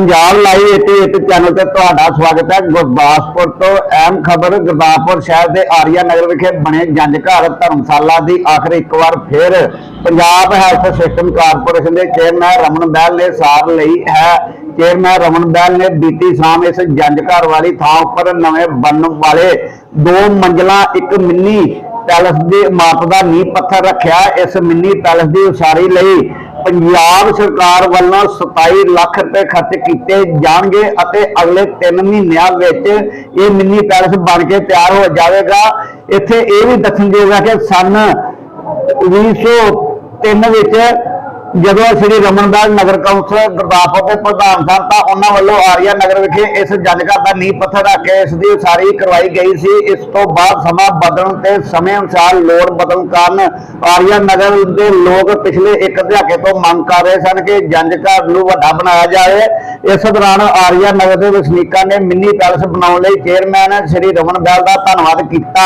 Punjab live 88 channel ਤੇ ਤੁਹਾਡਾ ਸਵਾਗਤ ਹੈ। ਗੁਰਦਾਸਪੁਰ ਤੋਂ ਅਹਿਮ ਖਬਰ ਗੁਰਦਾਸਪੁਰ ਸ਼ਹਿਰ ਦੇ ਆਰੀਆ ਨਗਰ ਵਿਖੇ ਬਣੇ ਜੰਜ ਘਰ ਧਰਮਸ਼ਾਲਾ ਦੀ ਆਖਰ ਇੱਕ ਵਾਰ ਫਿਰ ਪੰਜਾਬ ਹੈਲਥ ਸਿਸਟਮ ਕਾਰਪੋਰੇਸ਼ਨ ਦੇ ਚੇਅਰਮੈਨ ਰਮਨ ਬਹਿਲ ਨੇ ਸਾਰ ਲਈ ਹੈ। ਚੇਅਰਮੈਨ ਰਮਨ ਬਹਿਲ ਨੇ ਬੀਤੀ ਸ਼ਾਮ ਇਸ ਜੰਜ ਘਰ ਵਾਲੀ ਥਾਂ ਉੱਪਰ ਨਵੇਂ ਬਣਨ ਵਾਲੇ ਦੋ ਮੰਜ਼ਲਾ, ਇੱਕ ਮਿੰਨੀ ਪੈਲਸ ਦੀ ਇਮਾਰਤ ਦਾ ਨੀਂਹ ਪੱਥਰ ਰੱਖਿਆ। ਇਸ ਮਿੰਨੀ ਪੈਲਸ ਦੀ ਉਸਾਰੀ ਲਈ ਪੰਜਾਬ ਸਰਕਾਰ ਵੱਲੋਂ 27 ਲੱਖ ਰੁਪਏ ਖਰਚ ਕੀਤੇ ਜਾਣਗੇ ਅਤੇ ਅਗਲੇ 3 ਮਹੀਨਿਆਂ ਵਿੱਚ ਇਹ ਮਿੰਨੀ ਪੈਲਸ ਬਣ ਕੇ ਤਿਆਰ ਹੋ ਜਾਵੇਗਾ। ਇੱਥੇ ਇਹ ਵੀ ਦੱਸਣ ਹੈ ਕਿ ਸਨ 1903 ਵਿੱਚ ਜਦੋਂ ਸ੍ਰੀ ਰਮਨਦਾਸ ਨਗਰ ਕੌਂਸਲ ਗੁਰਦਾਸਪੁਰ ਦੇ ਪ੍ਰਧਾਨ ਸਨ ਤਾਂ ਉਹਨਾਂ ਵੱਲੋਂ ਆਰੀਆ ਨਗਰ ਵਿਖੇ ਇਸ ਜੰਜਘਰ ਦਾ ਨੀਂਹ ਪੱਥਰ ਰੱਖ ਕੇ ਇਸ ਦੀ ਉਸਾਰੀ ਕਰਵਾਈ ਗਈ ਸੀ। ਇਸ ਤੋਂ ਬਾਅਦ ਸਮਾਂ ਬਦਲਣ ਤੇ ਸਮੇਂ ਅਨੁਸਾਰ ਲੋੜ ਬਦਲਣ ਕਾਰਨ ਆਰੀਆ ਨਗਰ ਦੇ ਲੋਕ ਪਿਛਲੇ ਇੱਕ ਦਹਾਕੇ ਤੋਂ ਮੰਗ ਕਰ ਰਹੇ ਸਨ ਕਿ ਜੰਜਘਰ ਨੂੰ ਵੱਡਾ ਬਣਾਇਆ ਜਾਵੇ ਇਸ ਦੌਰਾਨ ਆਰੀਆ ਨਗਰ ਦੇ ਵਸਨੀਕਾਂ ਨੇ ਮਿੰਨੀ ਪੈਲਸ ਬਣਾਉਣ ਲਈ ਚੇਅਰਮੈਨ ਸ੍ਰੀ ਰਮਨ ਬੈਲ ਦਾ ਧੰਨਵਾਦ ਕੀਤਾ।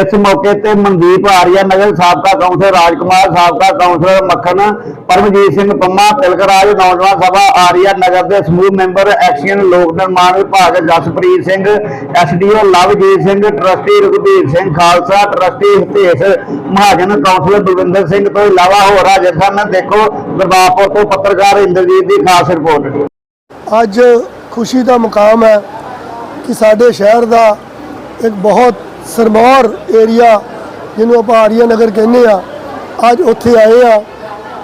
ਇਸ ਮੌਕੇ ਤੇ ਮਨਦੀਪ ਆਰੀਆ ਨਗਰ ਸਾਬਕਾ ਕੌਂਸਲਰ ਰਾਜਕੁਮਾਰ, ਸਾਬਕਾ ਕੌਂਸਲਰ ਮੱਖਣ ਪਰਮਜੀਤ ਸਿੰਘ ਪੰਮਾ, ਤਿਲਕਰਾਜ ਨੌਜਵਾਨ ਸਭਾ ਆਰੀਆ ਨਗਰ ਦੇ ਸਮੂਹ ਮੈਂਬਰ ਐਕਸ਼ਨ ਲੋਕ ਨਿਰਮਾਣ ਵਿਭਾਗ Jaspreet Singh, SDO Lovejeet Singh, trustee Raghubir Singh Khalsa, trustee Hitesh Mahajan councillor Balwinder Singh ਤੋਂ ਇਲਾਵਾ ਹੋਰ ਹਾਜ਼ਰ ਸਨ। ਦੇਖੋ ਗੁਰਦਾਸਪੁਰ ਤੋਂ ਪੱਤਰਕਾਰ ਇੰਦਰਜੀਤ ਦੀ ਖਾਸ ਰਿਪੋਰਟ। ਅੱਜ ਖੁਸ਼ੀ ਦਾ ਮੁਕਾਮ ਹੈ ਕਿ ਸਾਡੇ ਸ਼ਹਿਰ ਦਾ ਇੱਕ ਬਹੁਤ ਸਰਮੌਰ ਏਰੀਆ, ਜਿਹਨੂੰ ਆਪਾਂ ਆਰੀਆ ਨਗਰ ਕਹਿੰਦੇ ਆ ਅੱਜ ਉੱਥੇ ਆਏ ਆ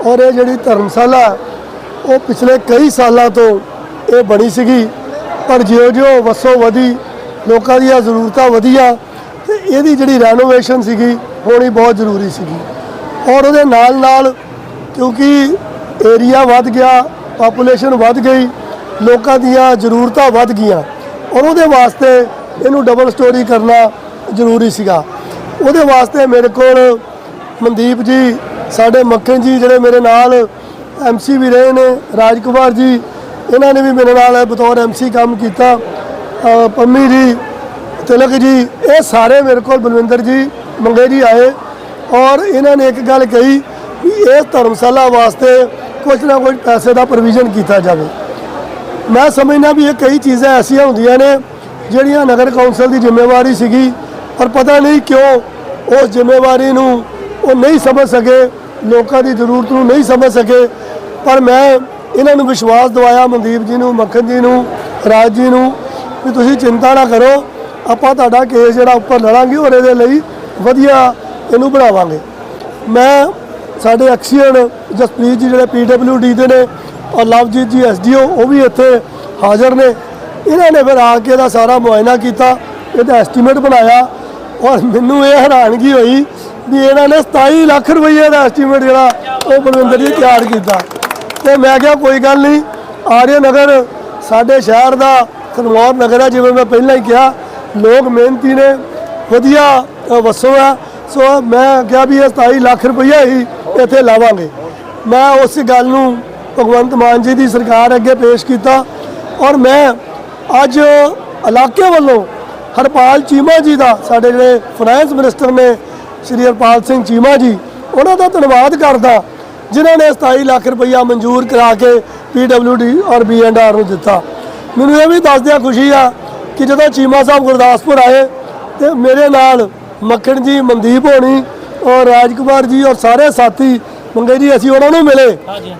ਔਰ ਇਹ ਜਿਹੜੀ ਧਰਮਸ਼ਾਲਾ ਉਹ ਪਿਛਲੇ ਕਈ ਸਾਲਾਂ ਤੋਂ ਇਹ ਬਣੀ ਸੀਗੀ। ਪਰ ਜਿਉਂ-ਜਿਉਂ ਵਸੋਂ ਵਧੀ, ਲੋਕਾਂ ਦੀਆਂ ਜ਼ਰੂਰਤਾਂ ਵਧੀਆਂ ਤੇ ਇਹਦੀ ਜਿਹੜੀ ਰੈਨੋਵੇਸ਼ਨ ਸੀਗੀ, ਹੋਣੀ ਬਹੁਤ ਜ਼ਰੂਰੀ ਸੀਗੀ। ਔਰ ਉਹਦੇ ਨਾਲ ਨਾਲ ਕਿਉਂਕਿ ਏਰੀਆ ਵੱਧ ਗਿਆ ਪਾਪੂਲੇਸ਼ਨ ਵੱਧ ਗਈ ਲੋਕਾਂ ਦੀਆਂ ਜ਼ਰੂਰਤਾਂ ਵੱਧ ਗਈਆਂ। ਔਰ ਉਹਦੇ ਵਾਸਤੇ ਇਹਨੂੰ ਡਬਲ ਸਟੋਰੀ ਕਰਨਾ ਜ਼ਰੂਰੀ ਸੀਗਾ। ਉਹਦੇ ਵਾਸਤੇ ਮੇਰੇ ਕੋਲ ਮਨਦੀਪ ਜੀ, ਸਾਡੇ ਮੱਖਣ ਜੀ ਜਿਹੜੇ ਮੇਰੇ ਨਾਲ ਐਮਸੀ ਵੀ ਰਹੇ ਨੇ, ਰਾਜਕੁਮਾਰ ਜੀ, ਇਹਨਾਂ ਨੇ ਵੀ ਮੇਰੇ ਨਾਲ ਬਤੌਰ ਐਮਸੀ ਕੰਮ ਕੀਤਾ। ਪੰਮੀ ਜੀ, ਤਿਲਕ ਜੀ, ਇਹ ਸਾਰੇ ਮੇਰੇ ਕੋਲ ਬਲਵਿੰਦਰ ਜੀ ਮੰਗੇ ਜੀ ਆਏ। ਔਰ ਇਹਨਾਂ ਨੇ ਇੱਕ ਗੱਲ ਕਹੀ ਵੀ ਇਹ ਧਰਮਸ਼ਾਲਾ ਵਾਸਤੇ ਕੁਝ ਨਾ ਕੁਝ ਪੈਸੇ ਦਾ ਪ੍ਰੋਵੀਜ਼ਨ ਕੀਤਾ ਜਾਵੇ। ਮੈਂ ਸਮਝਦਾ ਵੀ ਇਹ ਕਈ ਚੀਜ਼ਾਂ ਐਸੀਆਂ ਹੁੰਦੀਆਂ ਨੇ ਜਿਹੜੀਆਂ ਨਗਰ ਕੌਂਸਲ ਦੀ ਜ਼ਿੰਮੇਵਾਰੀ ਸੀਗੀ, ਪਰ ਪਤਾ ਨਹੀਂ ਕਿਉਂ ਉਸ ਜ਼ਿੰਮੇਵਾਰੀ ਨੂੰ ਉਹ ਨਹੀਂ ਸਮਝ ਸਕੇ, ਲੋਕਾਂ ਦੀ ਜ਼ਰੂਰਤ ਨੂੰ ਨਹੀਂ ਸਮਝ ਸਕੇ। ਪਰ ਮੈਂ ਇਹਨਾਂ ਨੂੰ ਵਿਸ਼ਵਾਸ ਦਿਵਾਇਆ, ਮਨਦੀਪ ਜੀ ਨੂੰ, ਮੱਖਣ ਜੀ ਨੂੰ, ਰਾਜ ਜੀ ਨੂੰ, ਵੀ ਤੁਸੀਂ ਚਿੰਤਾ ਨਾ ਕਰੋ, ਆਪਾਂ ਤੁਹਾਡਾ ਕੇਸ ਜਿਹੜਾ ਉੱਪਰ ਲੜਾਂਗੇ ਔਰ ਇਹਦੇ ਲਈ ਵਧੀਆ ਇਹਨੂੰ ਬਣਾਵਾਂਗੇ। ਮੈਂ ਸਾਡੇ ਐਕਸੀਅਨ ਜਸਪ੍ਰੀਤ ਜੀ ਜਿਹੜੇ ਪੀਡਬਲਯੂਡੀ ਦੇ ਨੇ ਔਰ ਲਵਜੀਤ ਜੀ ਐਸਡੀਓ ਉਹ ਵੀ ਇੱਥੇ ਹਾਜ਼ਰ ਨੇ। ਇਹਨਾਂ ਨੇ ਫਿਰ ਆ ਕੇ ਇਹਦਾ ਸਾਰਾ ਮੁਆਇਨਾ ਕੀਤਾ ਇਹਦਾ ਐਸਟੀਮੇਟ ਬਣਾਇਆ। ਔਰ ਮੈਨੂੰ ਇਹ ਹੈਰਾਨਗੀ ਹੋਈ ਵੀ ਇਹਨਾਂ ਨੇ 27 ਲੱਖ ਰੁਪਏ ਦਾ ਐਸਟੀਮੇਟ ਜਿਹੜਾ ਉਹ ਬਲਵਿੰਦਰ ਜੀ ਤਿਆਰ ਕੀਤਾ। ਤੇ ਮੈਂ ਕਿਹਾ ਕੋਈ ਗੱਲ ਨਹੀਂ ਆਰਿਆ ਨਗਰ ਸਾਡੇ ਸ਼ਹਿਰ ਦਾ ਸਰਮੌਰ ਨਗਰ ਹੈ ਜਿਵੇਂ ਮੈਂ ਪਹਿਲਾਂ ਹੀ ਕਿਹਾ ਲੋਕ ਮਿਹਨਤੀ ਨੇ ਵਧੀਆ ਅ, ਵਸੋਂ ਹੈ ਸੋ ਮੈਂ ਕਿਹਾ ਵੀ ਇਹ 27 ਲੱਖ ਰੁਪਈਆ ਹੀ ਇੱਥੇ ਲਾਵਾਂਗੇ। ਮੈਂ ਉਸ ਗੱਲ ਨੂੰ ਭਗਵੰਤ ਮਾਨ ਜੀ ਦੀ ਸਰਕਾਰ ਅੱਗੇ ਪੇਸ਼ ਕੀਤਾ ਔਰ ਮੈਂ ਅੱਜ ਇਲਾਕੇ ਵੱਲੋਂ ਹਰਪਾਲ ਚੀਮਾ ਜੀ ਦਾ, ਸਾਡੇ ਜਿਹੜੇ ਫਾਈਨੈਂਸ ਮਿਨਿਸਟਰ ਨੇ ਸ਼੍ਰੀ ਹਰਪਾਲ ਸਿੰਘ ਚੀਮਾ ਜੀ, ਉਹਨਾਂ ਦਾ ਧੰਨਵਾਦ ਕਰਦਾ, ਜਿਨ੍ਹਾਂ ਨੇ 27 ਲੱਖ ਰੁਪਈਆ ਮਨਜ਼ੂਰ ਕਰਾ ਕੇ ਪੀਡਬਲਯੂਡੀ ਔਰ ਬੀਐਨਆਰ ਨੂੰ ਦਿੱਤਾ। ਮੈਨੂੰ ਇਹ ਵੀ ਦੱਸਦਿਆਂ ਖੁਸ਼ੀ ਆ ਕਿ ਜਦੋਂ ਚੀਮਾ ਸਾਹਿਬ ਗੁਰਦਾਸਪੁਰ ਆਏ ਤੇ ਮੇਰੇ ਨਾਲ ਮੱਖਣ ਜੀ, ਮਨਦੀਪ ਹੋਣੀ ਔਰ ਰਾਜਕੁਮਾਰ ਜੀ ਔਰ ਸਾਰੇ ਸਾਥੀ ਮੰਗੇ ਜੀ ਅਸੀਂ ਉਹਨਾਂ ਨੂੰ ਮਿਲੇ।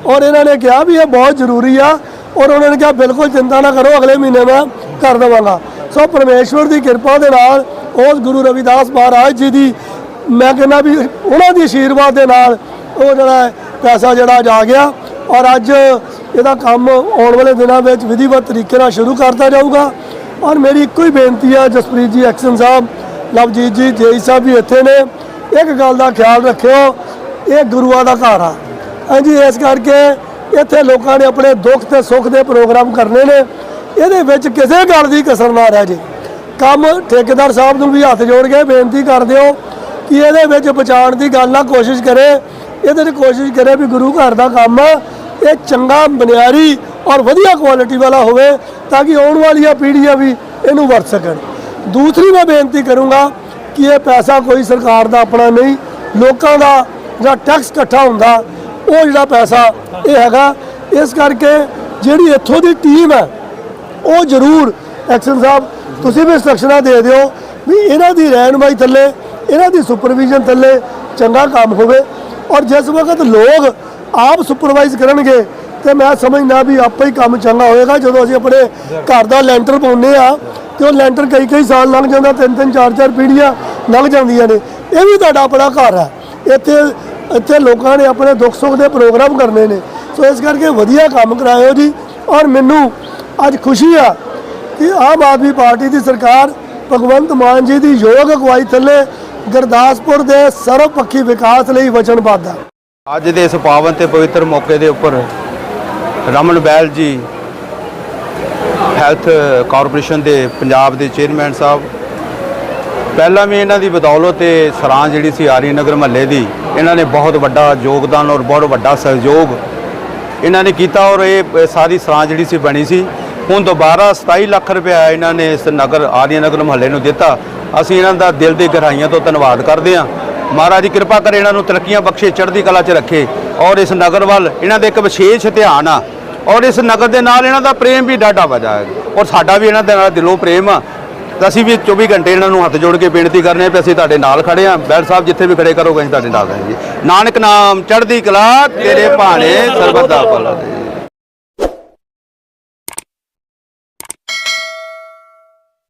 ਔਰ ਇਹਨਾਂ ਨੇ ਕਿਹਾ ਵੀ ਇਹ ਬਹੁਤ ਜ਼ਰੂਰੀ ਆ ਔਰ ਉਹਨਾਂ ਨੇ ਕਿਹਾ ਬਿਲਕੁਲ ਚਿੰਤਾ ਨਾ ਕਰੋ ਅਗਲੇ ਮਹੀਨੇ ਮੈਂ ਕਰ ਦੇਵਾਂਗਾ। ਸੋ ਪਰਮੇਸ਼ਵਰ ਦੀ ਕਿਰਪਾ ਦੇ ਨਾਲ ਉਸ ਗੁਰੂ ਰਵਿਦਾਸ ਮਹਾਰਾਜ ਜੀ ਦੀ ਮੈਂ ਕਹਿੰਦਾ ਵੀ ਉਹਨਾਂ ਦੀ ਆਸ਼ੀਰਵਾਦ ਦੇ ਨਾਲ ਉਹ ਜਿਹੜਾ ਪੈਸਾ ਜਿਹੜਾ ਜਾ ਗਿਆ। ਔਰ ਅੱਜ ਇਹਦਾ ਕੰਮ ਆਉਣ ਵਾਲੇ ਦਿਨਾਂ ਵਿੱਚ ਵਿਧੀਵਤ ਤਰੀਕੇ ਨਾਲ ਸ਼ੁਰੂ ਕਰਤਾ ਜਾਊਗਾ। ਔਰ ਮੇਰੀ ਇੱਕੋ ਹੀ ਬੇਨਤੀ ਹੈ ਜਸਪ੍ਰੀਤ ਜੀ ਐਕਸ਼ਨ ਸਾਹਿਬ ਲਵਜੀਤ ਜੀ ਜੇਈ ਸਾਹਿਬ ਵੀ ਇੱਥੇ ਨੇ। ਇੱਕ ਗੱਲ ਦਾ ਖਿਆਲ ਰੱਖਿਓ ਇਹ ਗੁਰੂਆਂ ਦਾ ਘਰ ਆ। ਹਾਂਜੀ ਇਸ ਕਰਕੇ ਇੱਥੇ ਲੋਕਾਂ ਨੇ ਆਪਣੇ ਦੁੱਖ ਤੇ ਸੁੱਖ ਦੇ ਪ੍ਰੋਗਰਾਮ ਕਰਨੇ ਨੇ। ਇਹਦੇ ਵਿੱਚ ਕਿਸੇ ਗੱਲ ਦੀ ਕਸਰ ਨਾ ਰਹਿ ਜੇ। ਕੰਮ ਠੇਕੇਦਾਰ ਸਾਹਿਬ ਨੂੰ ਵੀ ਹੱਥ ਜੋੜ ਕੇ ਬੇਨਤੀ ਕਰ ਦਿਓ ਕਿ ਇਹਦੇ ਵਿੱਚ ਬਚਾਉਣ ਦੀ ਗੱਲ ਨਾ ਕੋਸ਼ਿਸ਼ ਕਰੇ। ਇਹਦੇ 'ਚ ਕੋਸ਼ਿਸ਼ ਕਰੇ ਵੀ ਗੁਰੂ ਘਰ ਦਾ ਕੰਮ ਇਹ ਚੰਗਾ ਬਨਿਆਰੀ ਔਰ ਵਧੀਆ ਕੁਆਲਿਟੀ ਵਾਲਾ ਹੋਵੇ ਤਾਂ ਕਿ ਆਉਣ ਵਾਲੀਆਂ ਪੀੜ੍ਹੀਆਂ ਵੀ ਇਹਨੂੰ ਵਰਤ ਸਕਣ। ਦੂਸਰੀ ਮੈਂ ਬੇਨਤੀ ਕਰੂੰਗਾ ਕਿ ਇਹ ਪੈਸਾ ਕੋਈ ਸਰਕਾਰ ਦਾ ਆਪਣਾ ਨਹੀਂ, ਲੋਕਾਂ ਦਾ ਜਾਂ ਟੈਕਸ ਇਕੱਠਾ ਹੁੰਦਾ, ਉਹ ਜਿਹੜਾ ਪੈਸਾ ਇਹ ਹੈਗਾ। ਇਸ ਕਰਕੇ ਜਿਹੜੀ ਇੱਥੋਂ ਦੀ ਟੀਮ ਹੈ, ਉਹ ਜ਼ਰੂਰ ਐਕਸ਼ਨ ਸਾਹਿਬ, ਤੁਸੀਂ ਵੀ ਇੰਸਟਰਕਸ਼ਨਾਂ ਦੇ ਦਿਓ ਵੀ ਇਹਨਾਂ ਦੀ ਰਹਿਨਮਾਈ ਥੱਲੇ, ਇਹਨਾਂ ਦੀ ਸੁਪਰਵਿਜ਼ਨ ਥੱਲੇ ਚੰਗਾ ਕੰਮ ਹੋਵੇ। ਔਰ ਜਿਸ ਵਕਤ ਲੋਕ ਆਪ ਸੁਪਰਵਾਈਜ਼ ਕਰਨਗੇ, ਤੇ ਮੈਂ ਸਮਝਦਾ ਵੀ ਆਪੇ ਹੀ ਕੰਮ ਚੰਗਾ ਹੋਏਗਾ। ਜਦੋਂ ਅਸੀਂ ਆਪਣੇ ਘਰ ਦਾ ਲੈਂਟਰ ਪਾਉਂਦੇ ਆ ਤੇ ਉਹ ਲੈਂਟਰ ਕਈ ਕਈ ਸਾਲ ਲੰਘ ਜਾਂਦਾ ਤਿੰਨ ਤਿੰਨ ਚਾਰ ਚਾਰ ਪੀੜ੍ਹੀਆਂ ਲੰਘ ਜਾਂਦੀਆਂ ਨੇ। ਇਹ ਵੀ ਤੁਹਾਡਾ ਆਪਣਾ ਘਰ ਹੈ। ਇੱਥੇ ਇੱਥੇ ਲੋਕਾਂ ਨੇ ਆਪਣੇ ਦੁੱਖ ਸੁੱਖ ਦੇ ਪ੍ਰੋਗਰਾਮ ਕਰਨੇ ਨੇ। ਸੋ ਇਸ ਕਰਕੇ ਵਧੀਆ ਕੰਮ ਕਰਾਇਓ ਜੀ ਔਰ ਮੈਨੂੰ ਅੱਜ ਖੁਸ਼ੀ ਆ ਕਿ ਆਮ ਆਦਮੀ ਪਾਰਟੀ ਦੀ ਸਰਕਾਰ ਭਗਵੰਤ ਮਾਨ ਜੀ ਦੀ ਯੋਗ ਅਗਵਾਈ ਥੱਲੇ ਗੁਰਦਾਸਪੁਰ ਦੇ ਸਰਵਪੱਖੀ ਵਿਕਾਸ ਲਈ ਵਚਨਬੱਧ ਹੈ ਅੱਜ ਦੇ ਇਸ ਪਾਵਨ ਤੇ ਪਵਿੱਤਰ ਮੌਕੇ ਦੇ ਉੱਪਰ ਰਮਨ ਬੈਲ ਜੀ, ਹੈਲਥ ਕਾਰਪੋਰੇਸ਼ਨ ਦੇ ਪੰਜਾਬ ਦੇ ਚੇਅਰਮੈਨ ਸਾਹਿਬ ਪਹਿਲਾਂ ਵੀ ਇਹਨਾਂ ਦੀ ਬਦੌਲਤ ਇਹ ਸਰਾਂ ਜਿਹੜੀ ਸੀ ਆਰੀ ਨਗਰ ਮਹੱਲੇ ਦੀ, ਇਹਨਾਂ ਨੇ ਬਹੁਤ ਵੱਡਾ ਯੋਗਦਾਨ ਔਰ ਬਹੁਤ ਵੱਡਾ ਸਹਿਯੋਗ ਇਹਨਾਂ ਨੇ ਕੀਤਾ ਔਰ ਇਹ ਸਾਰੀ ਸਰਾਂ ਜਿਹੜੀ ਸੀ ਬਣੀ ਸੀ। ਹੁਣ ਦੁਬਾਰਾ 27 ਲੱਖ ਰੁਪਇਆ ਇਹਨਾਂ ਨੇ ਇਸ ਨਗਰ ਆਰੀਆ ਨਗਰ ਮਹੱਲੇ ਨੂੰ ਦਿੱਤਾ। ਅਸੀਂ ਇਹਨਾਂ ਦਾ ਦਿਲ ਦੀ ਗਹਿਰਾਈਆਂ ਤੋਂ ਧੰਨਵਾਦ ਕਰਦੇ ਹਾਂ। ਮਹਾਰਾਜ ਦੀ ਕਿਰਪਾ ਕਰੇ ਇਹਨਾਂ ਨੂੰ ਤਰੱਕੀਆਂ ਬਖਸ਼ੇ, ਚੜ੍ਹਦੀ ਕਲਾ 'ਚ ਰੱਖੇ ਔਰ ਇਸ ਨਗਰ ਵੱਲ ਇਹਨਾਂ ਦੇ ਇੱਕ ਵਿਸ਼ੇਸ਼ ਧਿਆਨ ਆ ਔਰ ਇਸ ਨਗਰ ਦੇ ਨਾਲ ਇਹਨਾਂ ਦਾ ਪ੍ਰੇਮ ਵੀ ਡਾਢਾ ਵਜਾ ਹੈ ਔਰ ਸਾਡਾ ਵੀ ਇਹਨਾਂ ਦੇ ਨਾਲ ਦਿਲੋਂ ਪ੍ਰੇਮ ਆ। ਤਾਂ ਅਸੀਂ ਵੀ 24 ਘੰਟੇ ਇਹਨਾਂ ਨੂੰ ਹੱਥ ਜੋੜ ਕੇ ਬੇਨਤੀ ਕਰਨੇ ਆ ਵੀ ਅਸੀਂ ਤੁਹਾਡੇ ਨਾਲ ਖੜੇ ਆ। ਬੈਲ ਸਾਹਿਬ ਜਿੱਥੇ ਵੀ ਖੜੇ ਕਰੋਗੇ ਅਸੀਂ ਤੁਹਾਡੇ ਨਾਲ ਹਾਂ ਜੀ ਨਾਨਕ ਨਾਮ ਚੜ੍ਹਦੀ ਕਲਾ ਤੇਰੇ ਭਾਣੇ ਸਰਬਤ ਦਾ ਭਲਾ